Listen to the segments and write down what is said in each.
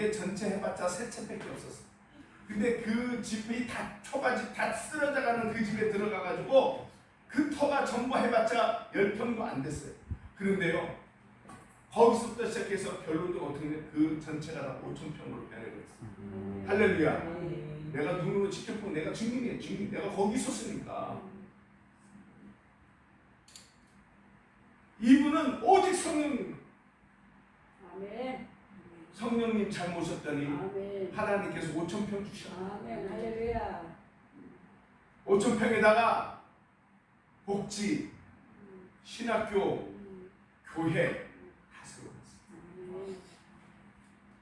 거기에 전체 해봤자 세 채밖에 없었어. 근데 그 집이 다 초가집 다 쓰러져가는 그 집에 들어가가지고 그 터가 전부 해봤자 열 평도 안 됐어요. 그런데요 거기서부터 시작해서 결론적으로 어떻게 돼? 그 전체가 다 5천 평으로 변해버렸어. 할렐루야. 네. 내가 눈으로 지켜보고 내가 증인이에요. 증인. 내가 거기 있었으니까. 이분은 오직 성령님, 아멘. 성령님 잘 모셨더니 아멘. 하나님께서 5천 평 주셨어. 아멘. 할렐루야. 5천 평에다가 복지, 음, 신학교, 음, 교회 다 세워놨어. 아멘.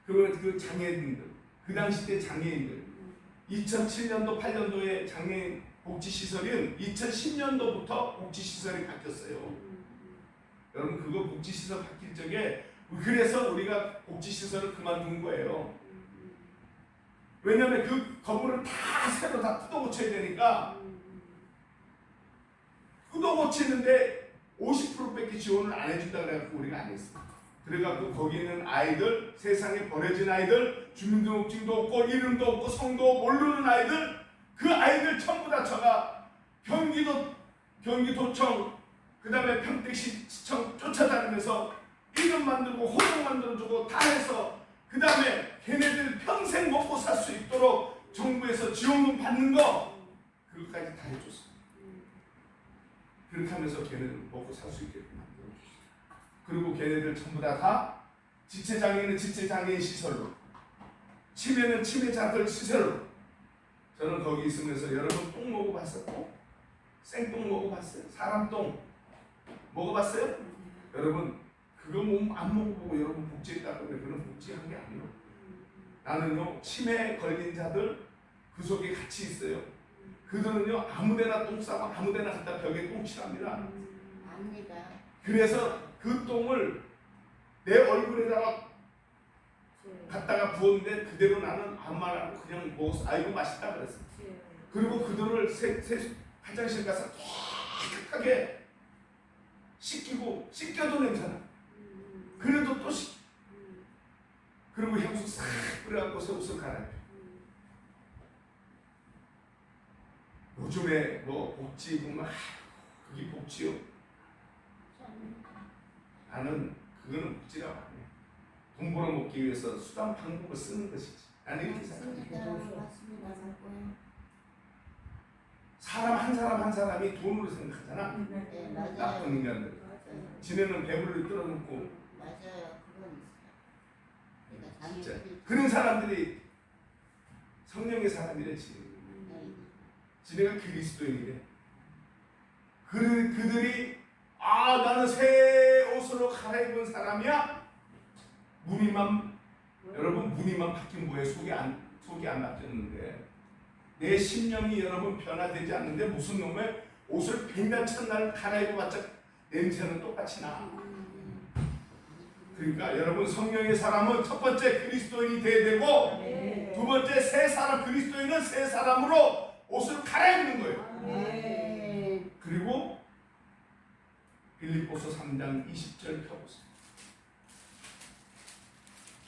그러면 그 장애인들, 그 당시 때 장애인들, 음, 2007년도, 8년도에 장애인 복지시설은 2010년도부터 복지시설이 바뀌었어요. 음, 여러분 그거 복지시설 바뀔 적에 그래서 우리가 복지시설을 그만둔 거예요. 음, 왜냐하면 그 건물을 다 새로 다 뜯어 고쳐야 되니까 음, 뜯어 고치는데 50%밖에 지원을 안 해준다 그래갖고 우리가 안 했어. 그래갖고 거기 있는 아이들 세상에 버려진 아이들 주민등록증도 없고 이름도 없고 성도 모르는 아이들 그 아이들 전부 다 저가 경기도 경기도청 그 다음에 평택시청 쫓아다니면서 이름 만들고 호동 만들어주고 다 해서 그 다음에 걔네들 평생 먹고 살 수 있도록 정부에서 지원금 받는 거 그것까지 다 해줬어. 음, 그렇게 하면서 걔네들 먹고 살 수 있게끔 만들어 주시죠. 그리고 걔네들 전부 다, 다 지체장애인은 지체장애인 시설로 치매는 치매자들 시설로 저는 거기 있으면서 여러분 똥 먹어봤어요? 생똥 먹어봤어요? 사람 똥 먹어봤어요? 여러분 그거 뭐안 먹어보고 여러분 복지했다 그러면 그런 복지한 게 아니에요. 나는요 치매 걸린 자들 그 속에 같이 있어요. 그들은요 아무데나 똥 싸고 아무데나 갖다 벽에 똥 칠합니다. 음, 압니다. 그래서 그 똥을 내 얼굴에다가 제, 갖다가 부었는데 그대로 나는 아무 말안 하고 그냥 먹었어. 아이고 맛있다 그랬어. 제, 그리고 그들을 세, 세, 화장실 가서 깨끗하게 씻기고 씻겨도 냄새나. 음, 그래도 또 씻. 음, 그리고 향수 싹 뿌려갖고 새 옷을 갈아입혀. 음, 요즘에 뭐 복지 보면 아, 그게 복지요. 나는 그거는 복지가 아니야. 돈 벌어먹기 위해서 수단 방법을 쓰는 것이지. 나는 이렇게 생각해. 사람 한 사람 한 사람이 돈으로 생각하잖아. 네. 나쁜 인간들. 지네는 배불리 떨어놓고 맞아요. 그건 있어요. 그러니까 진짜 자기들이 그런 사람들이 성령의 사람이래 지금. 네, 지네가 그리스도인이래. 그 그들이 아 나는 새 옷으로 갈아입은 사람이야. 무늬만 여러분 무늬만 바뀐 뭐에 속이 안 속이 안 바뀌었는데 내 심령이 여러분 변화되지 않는데 무슨 놈의 옷을 백날 첫날 갈아입어봤자 냄새는 똑같이 나. 음, 그러니까 여러분 성령의 사람은 첫 번째 그리스도인이 돼야 되고 네. 두 번째 새 사람 그리스도인은 새 사람으로 옷을 갈아입는 거예요. 아멘. 그리고 빌립보서 3장 20절 펴보세요.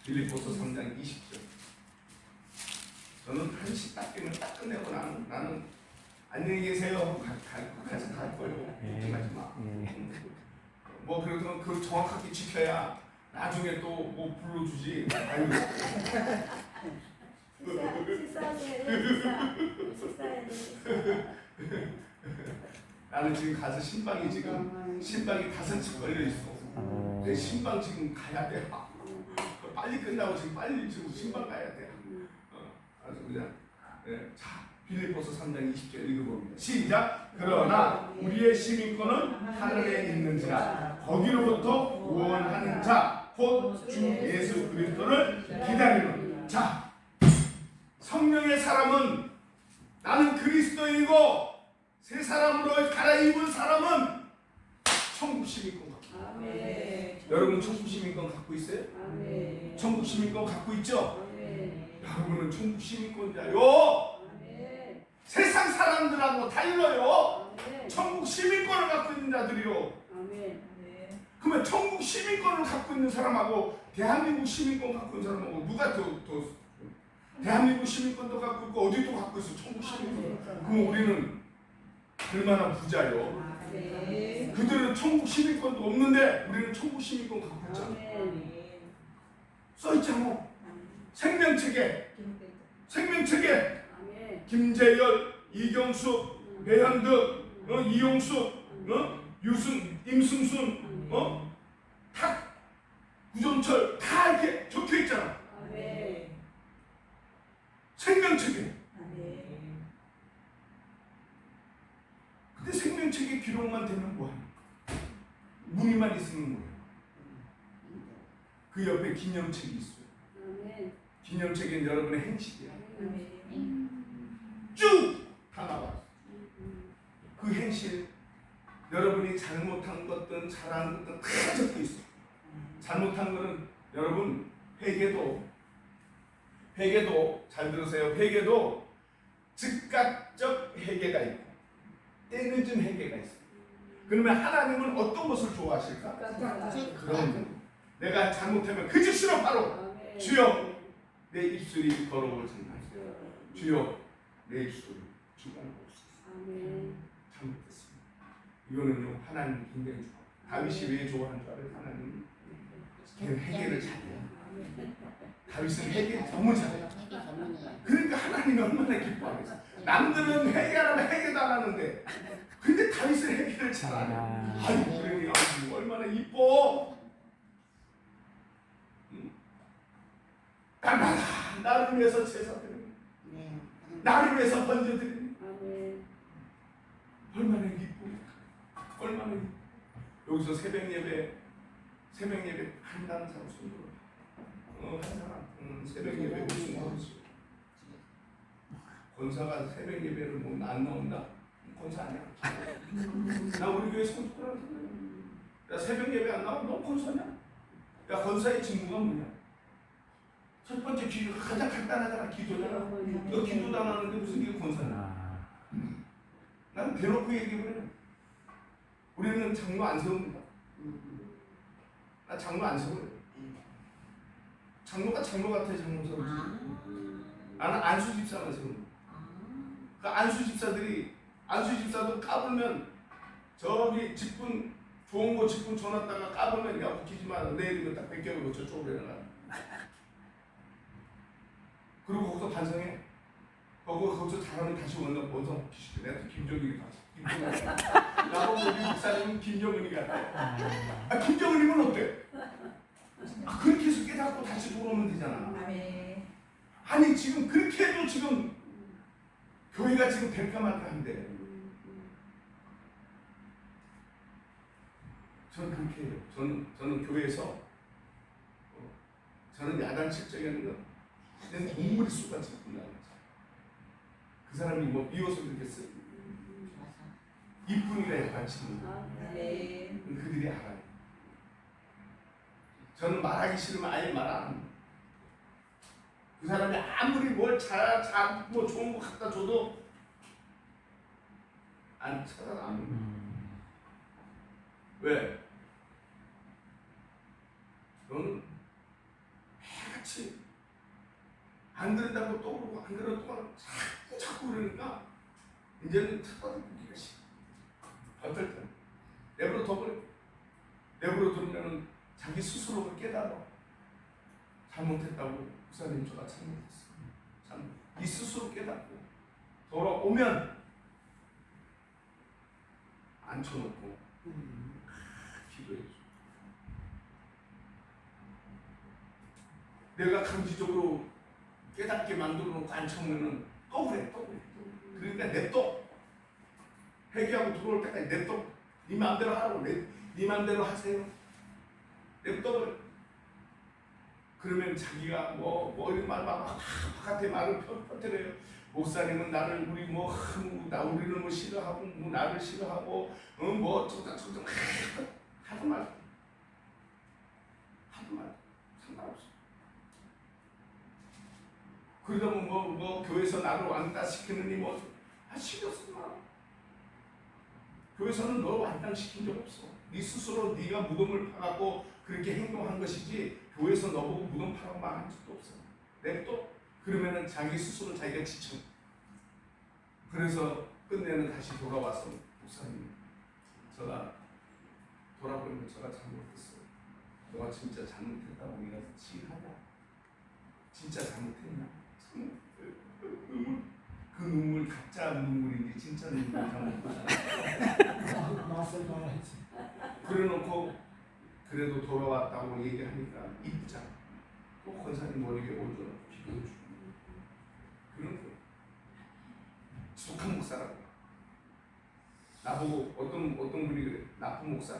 빌립보서 3장 20절. 저는 한시 딱 되면 딱 끝내고 나는 나는 안녕히 계세요 하고 가, 가, 가서 갈 거예요. 걱정하지 마. 뭐 그래도 그 정확하게 지켜야 나중에 또 뭐 불러주지. 아유, 식사, 식사하세요. 식사. 식사해야 돼. 식사. 나는 지금 가서 신방이 지금 신방이 다섯씩 걸려 있어. 내 신방 지금 가야 돼. 빨리 끝나고 지금 빨리 지금 신방 가야 돼. 어, 아주 그냥 네. 자 빌립보서 3장 20절 읽어봅니다. 시작. 그러나 우리의 시민권은 하늘에 있는지라 거기로부터 구원하는 자 곧 주 예수 그리스도를 기다리는 자 성령의 사람은 나는 그리스도이고 새 사람으로 갈아입은 사람은 천국 시민권 갖고. 여러분 천국 시민권 갖고 있어요? 아멘. 천국 시민권 갖고 있죠? 아멘. 여러분은 천국 시민권자요. 아멘. 세상 사람들하고 달라요. 아멘. 천국 시민권을 갖고 있는 자들이요. 아멘. 그러면 천국 시민권을 갖고 있는 사람하고 대한민국 시민권 갖고 있는 사람하고 누가 더, 더 대한민국 시민권도 갖고 있고 어디도 갖고 있어 천국 시민권 그럼 우리는 얼마나 부자요 네. 그들은 천국 시민권도 없는데 우리는 천국 시민권 갖고 있잖아 아멘. 써있잖아 생명책에 생명책에. 김재열, 이경수, 배현득, 어, 이용수, 어? 유승, 임승순, 어? 다 구정철 다 이렇게 적혀 있잖아. 아멘. 생명책에. 아멘. 근데 생명책에 기록만 되면 뭐야? 무늬만 있으면 뭐야? 그 옆에 기념책이 있어요. 아멘. 기념책엔 여러분의 행실이야. 아멘. 쭉다 나와. 그 행실 여러분이 잘못한 것든 잘한 것든 다 적혀 있어. 잘못한 거는 여러분 회개도 회개도 잘 들으세요. 회개도 즉각적 회개가 있고 때늦은 회개가 있어. 그러면 하나님은 어떤 것을 좋아하실까? 그럼 내가 잘못하면 그 즉시로 바로 아멘. 주여. 내 입술이 더러워진다. 주여 내 입술을 주관하옵소서. 이거는요 하나님 굉장히 좋아. 다윗이 왜 좋아하는 줄 알아요? 하나님 걔는 회개를 잘해요. 다윗은 회개 너무 잘해요. 그러니까 하나님이 얼마나 기뻐하겠어. 남들은 회개하면 회개도 안 하는데 근데 다윗은 회개를 잘하네. 아유 그러니 아유 얼마나 이뻐. 응? 날마다 나를 위해서 제사 드리니 네. 나를 위해서 번져 드리니 아멘. 얼마나 기쁩니까? 얼마나. 여기서 새벽 예배 새벽 예배 한다는 사람 손들어. 어한 사람 음, 새벽 예배 무슨 거지? 권사가 새벽 예배를 뭐안 나온다? 권사 아니야. 나 우리 교회 야 새벽 예배 안 나오면 너 권사냐? 야 권사의 직무가 뭐냐? 첫 번째 기 가장 간단하잖아 기도잖아. 너 기도도 안 하는데 무슨 게 권사냐? 난 대놓고 얘기해. 우리는 장로 안 세웁니다. 나 장로 안 세워요. 장로가 장로 같아 장로 세우지. 나는 안수 집사만 세웁니다. 그 안수 집사들이 안수 집사도 까불면 저기 직분 좋은 거 직분 줘놨다가 까불면 야 웃기지 마 내일이면 딱 뺏겨고 저쪽으로 내려가. 그리고 거기서 반성해. 거기 거기서 잘하면 다시 원상 원상. 내가 또 김정일이 같아. 나보고 우리 목사님은 김정은이 같아. 아 김정은이면 어때? 아 그렇게 해서 깨닫고 다시 돌아오면 되잖아. 아멘. 아니 지금 그렇게 해도 지금 교회가 지금 될까 말까 한데 저는 그렇게 해요. 저는 저는 교회에서 어, 저는 적이 아니라 그냥 동물이 쏟아져 나는 그 사람이 뭐 미워서 그랬겠어요. 이쁜이라 거. 아멘. 그들이 알아요. 저는 말하기 싫으면 아예 말 안 합니다. 그 사람이 아무리 뭘 잘, 잘, 뭐 좋은 거 갖다 줘도 안 찾아 안 옵니다. 왜? 너는 해같이 안 그런다고 또 그러고 안 그러고 또 그러고 자꾸 자꾸 그러니까 이제는 찾아듣기가 싫 어. 어떨 때 내버려 둬버려. 내버려 두면은 자기 스스로가 깨달아. 잘못했다고 목사님 저가 잘못했어. 참, 이 스스로 깨닫고 돌아오면 앉혀놓고 기도해 줘. 내가 강지적으로 깨닫게 만들어 놓고 앉혀놓으면 또 그래 또 그래. 그러니까 냅둬. 회개하고 들어올 때까지 냅둬. 네 마음대로 하라고 내, 네 마음대로 하세요. 냅둬. 그러면 자기가 뭐, 뭐 이런 말 막, 바깥에 말을 펴- 퍼뜨려요. 목사님은 나를 우리 뭐, 흠, 나 우리는 뭐 싫어하고 뭐 나를 싫어하고 어뭐 어쩌다 저쩌다 하도 말 하도 말 상관없어. 그러다 뭐, 뭐 교회에서 나를 왕따 시키느니 뭐 아, 신경 쓰지 마. 교회에서는 너 완당시킨 적 없어. 네 스스로 네가 무덤을 파갖고 그렇게 행동한 것이지 교회에서 너 보고 무덤 파라고 말한 적도 없어. 냅둬. 그러면은 자기 스스로 자기가 지쳐. 그래서 끝내는 다시 돌아와서 목사님, 제가 돌아보면 제가 잘못했어요. 너가 진짜 잘못했다고 우리가 지하냐? 진짜 잘못했냐? 참, 그, 그 눈물, 가짜 눈물인지 진짜 눈물 잘못 맛을 봐야지. 그래놓고 그래도 돌아왔다고 얘기하니까 이쁘잖아. 또 권사님 머리에 올려놓고 비교해 주고 그런 거. 지독한 목사라고. 나보고 어떤 어떤 분이 그래 나쁜 목사.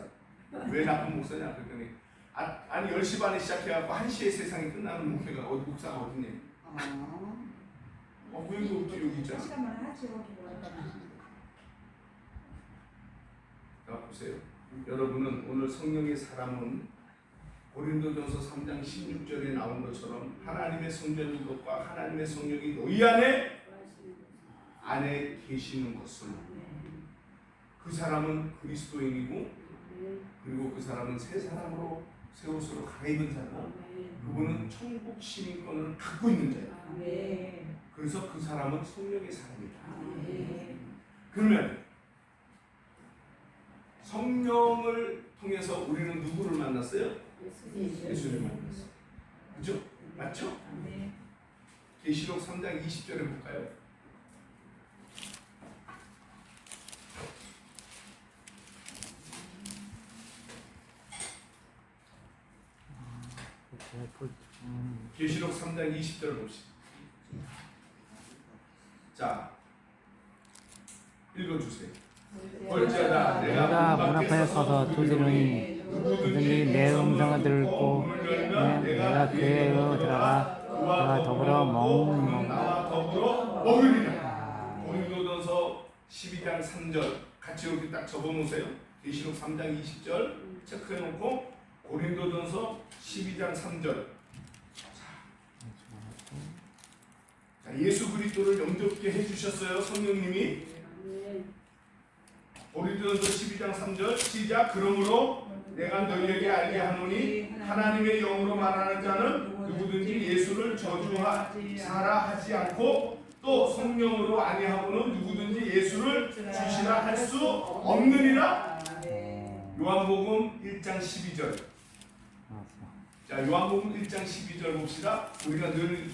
왜 나쁜 목사냐 그랬더니 아, 아니 10시 반에 시작해갖고 1시에 세상이 끝나는 목회가 어디 목사가 어딨냐 어. 어, 왜 없지? 여기 있잖아. 시간만 하지 자 보세요. 여러분은 오늘 성령의 사람은 고린도전서 3장 16절에 나온 것처럼 하나님의 성전인 것과 하나님의 성령이 너희 안에 안에 계시는 것을 그 사람은 그리스도인이고 그리고 그 사람은 새 사람으로 새 옷으로 갈아입은 자고 그분은 천국 시민권을 갖고 있는 자예요. 그래서 그 사람은 성령의 사람이다. 그러면 성령을 통해서 우리는 누구를 만났어요? 예수를 만났어요. 그죠? 맞죠? 계시록 3장 20절에 볼까요? 계시록 3장 20절을 봅시다. 자, 읽어주세요. 벌자다 내가 문 앞에 서서 두드리니 누구든지 내 음성을 듣고 내- 내가 그에로 들어가 그와 더불어 더불어 먹으리라. 고린도전서 12장 3절 같이 여기 딱 적어놓으세요. 계시록 3장 20절 체크해놓고 고린도전서 12장 3절. 자, 예수 그리스도를 영접게 해주셨어요 성령님이. 고린도전서 12장 3절 시작! 그러므로 내가 너희에게 알게 하노니 하나님의 영으로 말하는 자는 누구든지 예수를 저주하라 하지 않고 또 성령으로 아니하고는 누구든지 예수를 주시라 할 수 없느니라? 요한복음 1장 12절 자 요한복음 1장 12절 봅시다 우리가 늘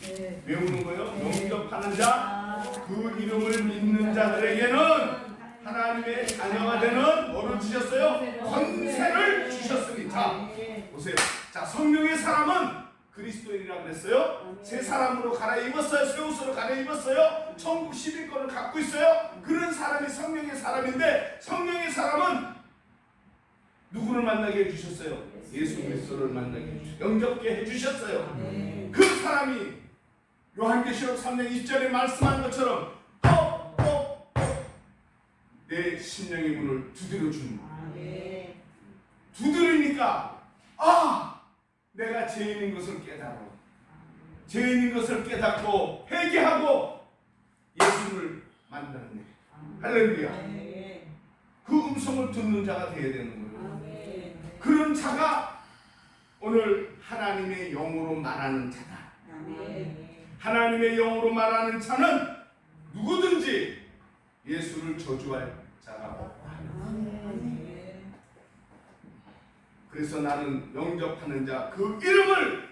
외우는 거예요 영접하는 자 그 이름을 믿는 자들에게는 하나님의 자녀가 되는 뭐를 주셨어요? 권세를 주셨으니 자 보세요. 자 성령의 사람은 그리스도인이라고 그랬어요. 새 사람으로 갈아입었어요. 새 옷으로 갈아입었어요. 천국 시민권을 갖고 있어요. 그런 사람이 성령의 사람인데 성령의 사람은 누구를 만나게 해주셨어요? 예수 그리스도를 만나게 해주셨어요. 영접게 해주셨어요. 그 사람이 요한계시록 3장 20절에 말씀한 것처럼 똑똑똑내 심령의 문을 두드려 주는 거예요. 두드리니까 아 내가 죄인인 것을 깨달아 죄인인 것을 깨닫고 회개하고 예수를 만났네 할렐루야 그 음성을 듣는 자가 되어야 되는 거예요 그런 자가 오늘 하나님의 영으로 말하는 자다 하나님의 영으로 말하는 자는 누구든지 예수를 저주할 자라고 그래서 나는 영접하는 자 그 이름을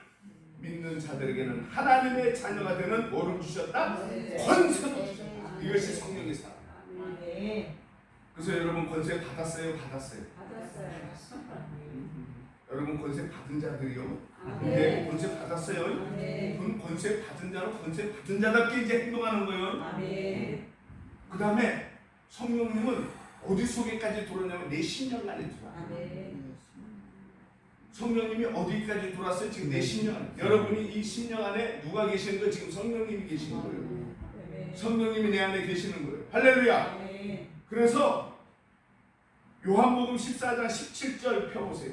믿는 자들에게는 하나님의 자녀가 되는 뭐를 주셨다? 권세를 주셨다. 이것이 성령의 사람. 그래서 여러분 권세 받았어요? 받았어요? 여러분 권세 받은 자들이요? 네, 권세 받았어요? 그럼 권세 받은 자로 권세 받은 자답게 이제 행동하는 거예요. 그 다음에 성령님은 어디 속에까지 들어오냐면 내 심령 안에 들어와. 성령님이 어디까지 들어왔어요? 지금 내 심령 안에. 여러분이 이 심령 안에 누가 계시는 거예요? 지금 성령님이 계시는 거예요. 성령님이 내 안에 계시는 거예요. 할렐루야. 그래서 요한복음 14장 17절 펴보세요.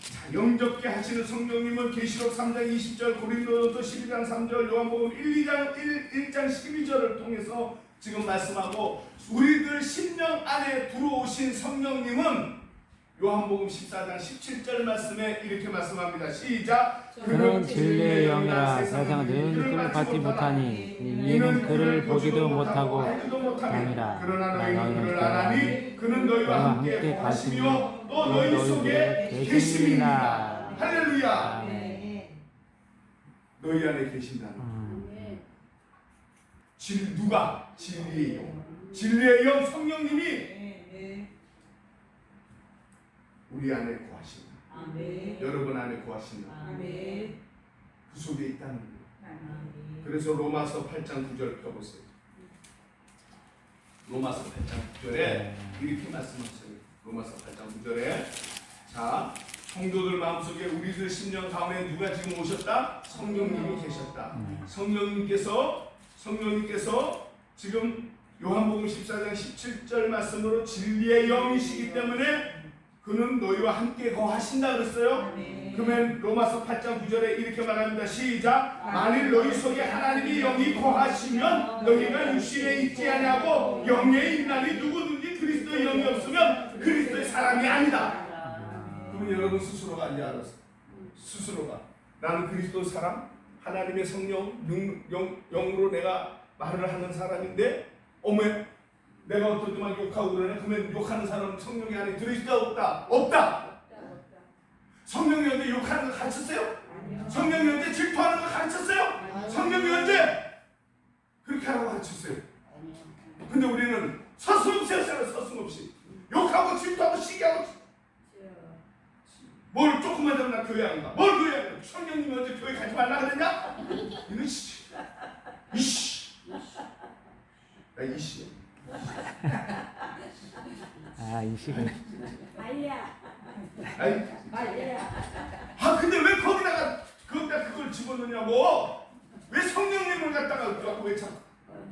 자, 영접게 하시는 성령님은 계시록 3장 20절, 고린도전서 12장 3절, 요한복음 1, 2장 1, 1장 12절을 통해서 지금 말씀하고 우리들 심령 안에 들어오신 성령님은 요한복음 14장 17절 말씀에 이렇게 말씀합니다. 시작. 그는 진리의 영이라 세상은 그를 받지 못하니 이는 그를 보지도 못하고 아니라 그러나 나 너희는 그를 알아니 그는 너희와 함께 가시며 또 너희 속에 계심이니라. 할렐루야. 네. 너희 안에 계신다는 음, 네. 진 누가 진리의 영 진리의 영 성령님이 네. 우리 안에 거하신다. 아멘. 여러분 안에 거하신다. 아멘. 그 속에 있다는 거예요. 아멘. 그래서 로마서 8장 9절 펴보세요. 로마서 8장 9절에 네. 이렇게 말씀하세요. 로마서 8장 9절에 자 성도들 마음속에 우리들 심령 가운데 누가 지금 오셨다? 성령님이 계셨다. 음. 성령님께서 성령님께서 지금 요한복음 14장 17절 말씀으로 진리의 영이시기 때문에 그는 너희와 함께 거하신다 그랬어요. 그러면 로마서 8장 9절에 이렇게 말합니다. 시작. 만일 너희 속에 하나님이 영이 거하시면 너희가 육신에 있지 아니하고 영에 있나니 누구든지 그리스도의 영이 없으면 그리스도의 사람이 아니다. 그러면 여러분 스스로가 이제 알았어. 스스로가 나는 그리스도 사람, 하나님의 성령, 영, 영, 영으로 내가 말을 하는 사람인데 어메 내가 어떻게만 욕하고 그러네. 그러면 욕하는 사람은 성령이 안에 들어있다 없다? 없다. 성령이 언제 욕하는 거 가르쳤어요? 성령이 언제 질투하는 거 가르쳤어요? 성령이 언제 그렇게 하라고 가르쳤어요? 근데 우리는 서슴없이 했어요. 서슴없이 욕하고 질투하고 시기하고 뭘 조금만 되면 나 교회 안 가. 뭘 교회 안 가? 성령님이 언제 교회 가지 말라 그랬냐? 이는 씨. 이씨. 나 이씨. 아, 이 시간. 알야. 아이, 알야. 아 근데 왜 거기다가 거기다 그걸 집어넣냐고? 왜 성령님을 갖다가 갖고 왜 참?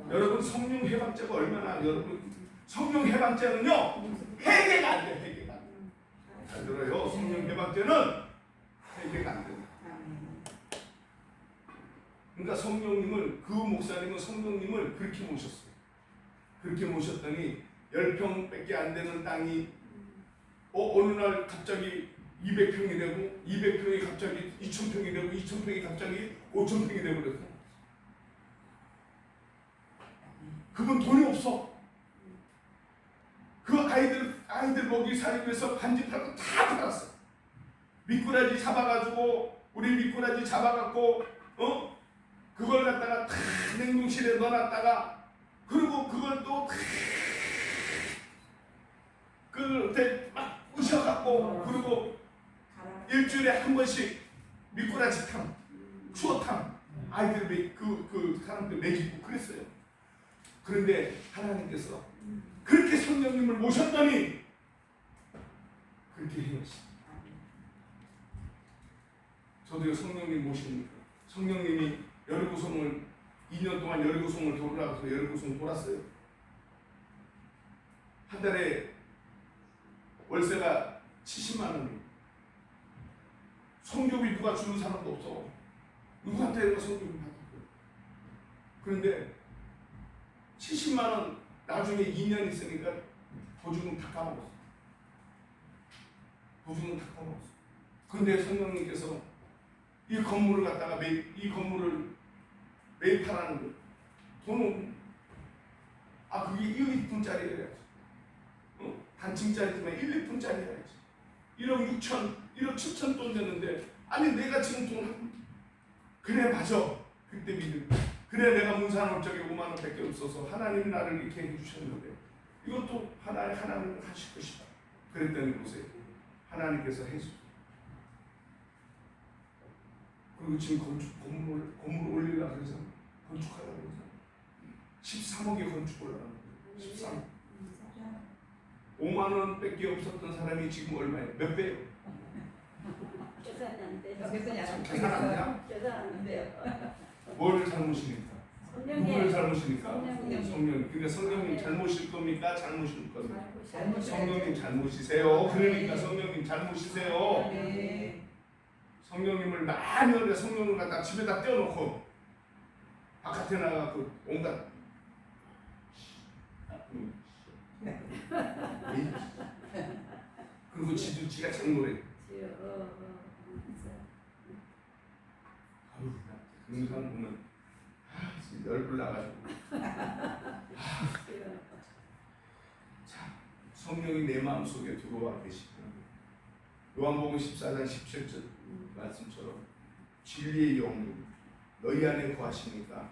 여러분 성령 해방죄가 얼마나 여러분 성령 해방죄는요 해결가 안 돼. 돼. 잘 들어요. 성령 해방죄는 해결가 안 된다. 그러니까 성령님을 그 목사님은 성령님을 그렇게 모셨어요. 그렇게 모셨더니 열 평밖에 안 되는 땅이 어, 어느 날 갑자기 200평이 되고 200평이 갑자기 2000평이 되고 2000평이 갑자기 5000평이 되고 그랬어. 그건 돈이 없어. 그 아이들 아이들 먹이 반지 팔고 다 팔았어. 미꾸라지 잡아가지고 우리 미꾸라지 잡아갖고 어 그걸 갖다가 다 냉동실에 넣어놨다가 그리고 그걸 또 그때 막 부셔갖고 그리고 일주일에 한 번씩 미꾸라지 탕, 추어탕 아이들 매, 그, 그 사람들 먹이고 그랬어요. 그런데 하나님께서 그렇게 성령님을 모셨더니 그렇게 해야지. 저도 성령님 모십니까? 성령님이 여리고성을 2년 동안 여리고성을 돌으라고 여리고성 돌았어요. 한 달에 월세가 70만 원이에요. 성교비 누가 주는 사람도 없어. 누구한테 내가 성교비 거야. 그런데 70만 원 나중에 2년 있으니까 보증금 다 까먹었어. 보증금 다 까먹었어. 근데 성령님께서 이 건물을 갖다가 매, 이 건물을 매입하라는 거. 돈은 아 그게 1, 2분짜리여야지. 어? 단층짜리지만 1, 2분짜리 해야지. 1억 6천, 1억 7천 돈 되는데 아니 내가 지금 돈 한- 그래 맞아. 그때 믿음. 그래 내가 문산업적에 5만 원밖에 없어서 하나님이 나를 이렇게 해주셨는데 이것도 하나의 하나님 하실 것이다. 그랬더니 보세요. 하나님께서 해주. 그리고 지금 건물 건물 올리려고 해서 건축하려고 해서 13억에 건축 올라가는 거예요. 13억. 5만 원밖에 없었던 사람이 지금 얼마예요? 몇 배요? 계산이 안 돼. 계산 안 돼요? 계산 안 돼요. 뭘 잘못이니까? 누구를 성령의 잘못이니까? 성령님. 성령. 그러니까 성령님 잘못일 겁니까? 잘못일 겁니까? 잘못 성령님 잘못이세요. 그러니까 성령님 잘못이세요. 성령님을 많이 원래 성령을 갖다 집에다 떼어놓고 바깥에 나가고 온갖. 그리고 지도 지가. 지요. 어, 어. 영상 보면 아, 진짜 나가지고. 지요. 자, 성령이 내 마음 속에 들어와 계시고 요한복음 14장 17절 말씀처럼 진리의 영이 너희 안에 거하시니까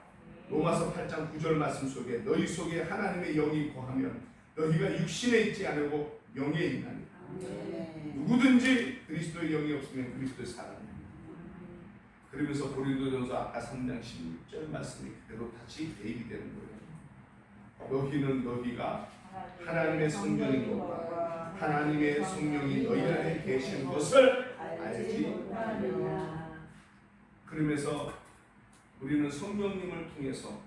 로마서 8장 9절 말씀 속에 너희 속에 하나님의 영이 거하면 너희가 육신에 있지 않고 영에 있나니 누구든지 그리스도의 영이 없으면 그리스도의 사람이야. 그러면서 고린도전서 아까 3장 16절 말씀이 그대로 다시 대입이 되는 거예요. 너희는 너희가 하나님의 것과 하나님의 성령이 너희 안에 계신 것을 알지. 그러면서 우리는 성령님을 통해서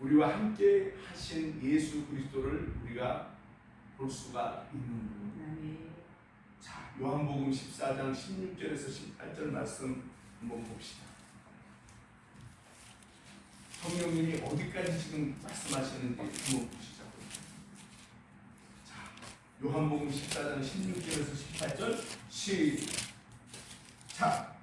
우리와 함께 하신 예수 그리스도를 우리가 볼 수가 있는 거예요. 자, 요한복음 14장 16절에서 18절 말씀 한번 봅시다. 성령님이 어디까지 지금 말씀하시는지 한번 보시자. 자, 요한복음 14장 16절에서 18절 시작.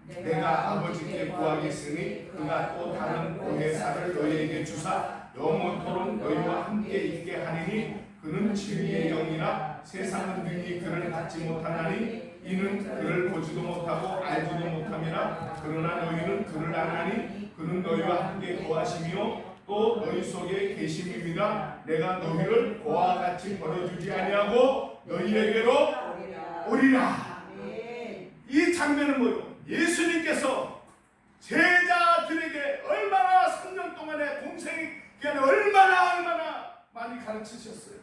내가 아버지께 구하겠으니 그가 또 다른 보혜사를 너희에게 주사 영원토록 너희와 함께 있게 하리니 그는 진리의 영이라 세상은 능히 그를 받지 못하나니 이는 그를 보지도 못하고 알지도 못함이라 그러나 너희는 그를 아나니 그는 너희와 함께 거하시며 또 너희 속에 계심입니다. 내가 너희를 고와 같이 버려주지 아니하고 너희에게로 오리라. 이 장면은 뭐요? 예수님께서 제자들에게 얼마나 3년 동안의 공생 기간에 얼마나 얼마나 많이 가르치셨어요.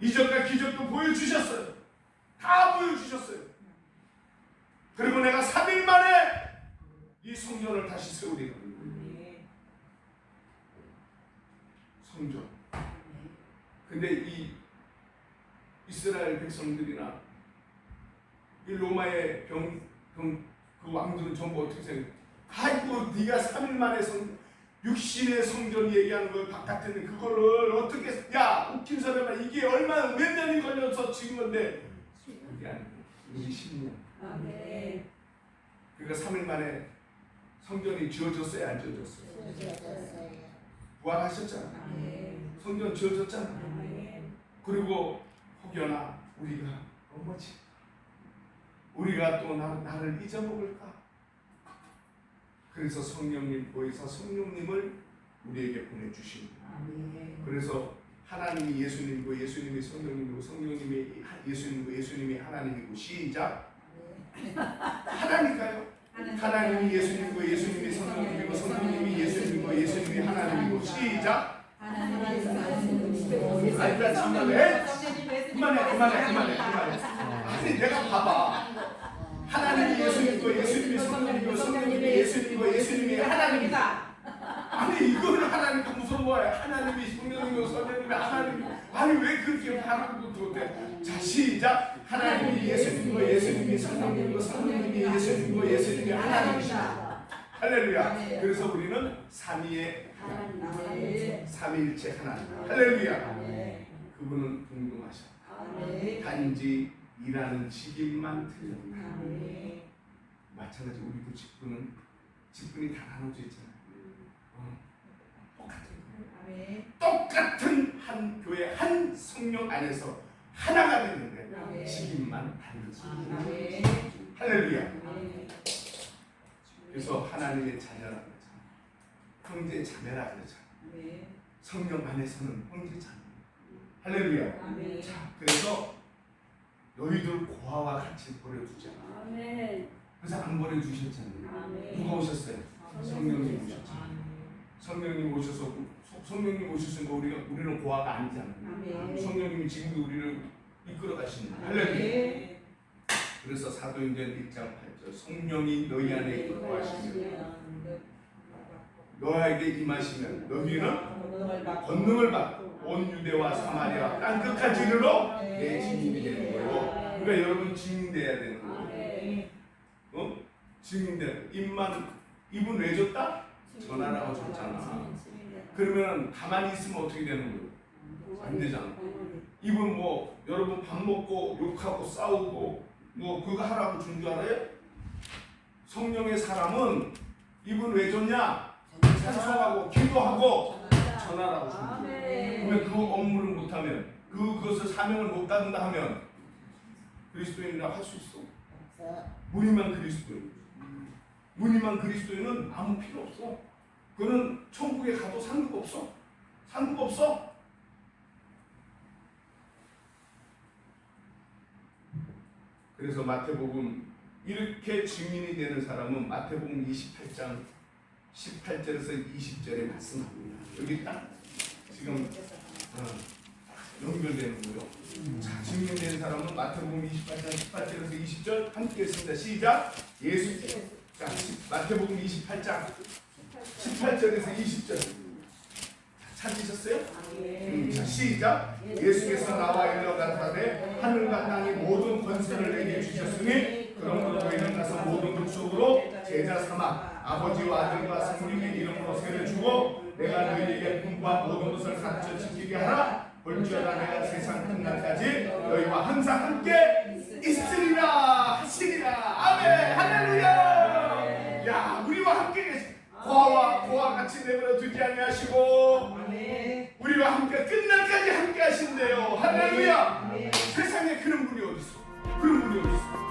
이적과 기적도 보여주셨어요. 다 보여주셨어요. 그리고 내가 3일 만에 이 성전을 다시 세우리라. 성전. 근데 이 이스라엘 백성들이나 이 로마의 병, 병, 그 왕들은 전부 어떻게 생각해? 아이고 네가 3일 만에 성 육신의 성전 얘기하는 걸 바깥에는 그거를 어떻게 야 웃긴 사람아 이게 얼마 몇 년이 걸려서 지은 건데 그게 아니고 우리 10년 아멘. 그러니까 3일 만에 성전이 지어졌어요 안 지어졌어요? 부활하셨잖아 아멘. 성전 지어졌잖아 아멘. 그리고 혹여나 우리가 어머지 우리가 또 나, 나를 잊어먹을까? 그래서 성령님 보이사 성령님을 우리에게 보내주십니다. 그래서 하나님이 예수님이고 예수님이 성령님이고 성령님이 하- 예수님이고 예수님이 하나님이고 시작. 하나니까요. 하나님이 예수님이고 예수님이 성령님이고 성령님이 예수님이고 예수님이 하나님이고 시작. 아 일단 참나네 그만해 그만해 그만해 그만해. 아니 내가 봐봐 하나님이 예수님이고 예수님이 성령이고 성령님이 예수님이고 예수님이 하나님이다. 아니 이거를 하나님도 무슨 뭐야 하나님이 성령이고 성령님이 하나님 아니 왜 그렇게 하나님도 그렇대? 자 시작. 하나님이 예수님이고 예수님이 성령님이고 성령님이 예수님이고 예수님이 하나님이시다. 할렐루야. 그래서 우리는 삼위의 하나님. 삼위일체 하나님 할렐루야. 그분은 동등하셔. 단지 일하는 직임만 틀립니다 마찬가지 우리도 직분은 직분이 다 나눠져 있잖아요. 어, 똑같은 똑같은 한 교회 한 성령 안에서 하나가 되는데 아멘. 직임만 다르지. 할렐루야. 그래서 하나님의 자녀라 그러잖아. 형제 자매라 그러잖아. 성령 안에서는 형제 자매. 할렐루야. 자, 그래서 너희들 고아와 같이 버려두지 않아. 아멘. 그래서 안 버려주셨잖아요. 아멘. 누가 오셨어요? 성령님 오셨죠. 성령님 오셔서 성- 성령님 오셨으니까 우리가 우리는 고아가 아니잖아요. 아멘. 성령님이 지금도 우리를 이끌어 가시는. 할렐루야. 그래서 사도행전 1장 8절 성령이 너희 안에 거하시면 너에게 임하시면 너희는 권능을 받고 온 유대와 사마리아 땅 끝까지 이르러 내 증인이 되는 거예요. 그러니까 여러분 증인돼야 되는 거예요. 아멘. 어? 증인돼. 입만 입은 왜 줬다? 전하라고 줬잖아. 그러면 가만히 있으면 어떻게 되는 거예요? 안 되잖아. 이분 뭐 여러분 밥 먹고 욕하고 싸우고 뭐 그거 하라고 준 줄 알아요? 성령의 사람은 이분 왜 줬냐? 찬송하고 기도하고 전하라고 준. 아멘. 그러면 그 업무를 못하면 그 그것을 사명을 못 받는다 하면 그리스도인이라 할 수 있어? 무늬만 그리스도인. 무늬만 그리스도인은 아무 필요 없어. 그는 천국에 가도 상급 없어. 상급 없어. 그래서 마태복음 이렇게 증인이 되는 사람은 마태복음 28장 18절에서 20절에 말씀합니다. 여기 딱 지금 어, 연결되는 거요. 자, 증명된 사람은 마태복음 28장 18절에서 20절 함께 했습니다. 시작. 예수. 자, 시- 마태복음 28장 18절에서 20절. 찾으셨어요? 음, 자, 시작. 예수께서 나와 일러 가라사대 하늘과 땅이 모든 권세를 내게 주셨으니 그러므로 너희는 가서 모든 족속으로 제자 삼아 아버지와 아들과 성령의 이름으로 세례 주고 내가 너희에게 분부한 모든 것을 가르쳐 지키게 하라 볼지어다 내가 세상 끝날까지 너희와 항상 함께 있으리라 하시리라. 아멘. 할렐루야. 야 우리와 함께 계시 고아와 고아 같이 내버려 두지 아니하시고. 우리와 함께 끝날까지 함께 하신대요. 할렐루야. 세상에 그런 분이 어디 있어? 그런 분이 어디 있어